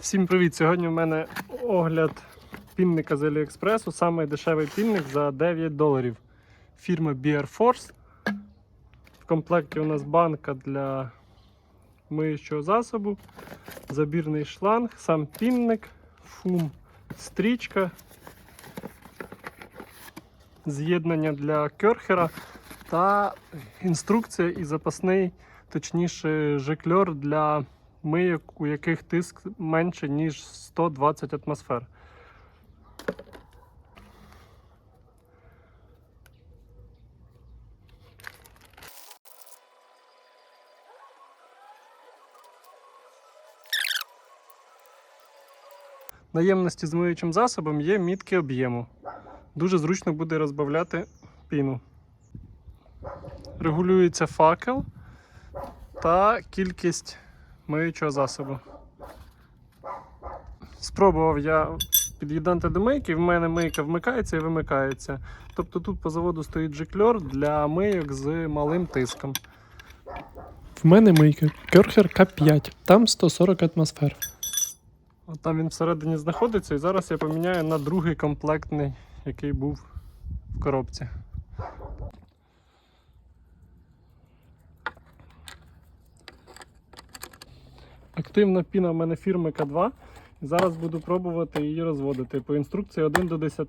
Всім привіт! Сьогодні в мене огляд пінника з Аліекспресу. Самий дешевий пінник за 9 доларів. Фірми Beer Force. В комплекті у нас банка для миючого засобу, забірний шланг, сам пінник, фум, стрічка, з'єднання для керхера та інструкція і запасний, точніше, жикльор для мийок, у яких тиск менше, ніж 120 атмосфер. На ємності з миючим засобом є мітки об'єму. Дуже зручно буде розбавляти піну. Регулюється факел та кількість миючого засобу. Спробував я під'єднати до мийки, в мене мийка вмикається і вимикається. Тобто тут по заводу стоїть жикльор для мийок з малим тиском. В мене мийка Керхер К5, там 140 атмосфер. От там він всередині знаходиться, і зараз я поміняю на другий комплектний, який був в коробці. Активна піна в мене фірми К2. Зараз буду пробувати її розводити по інструкції 1 до 10.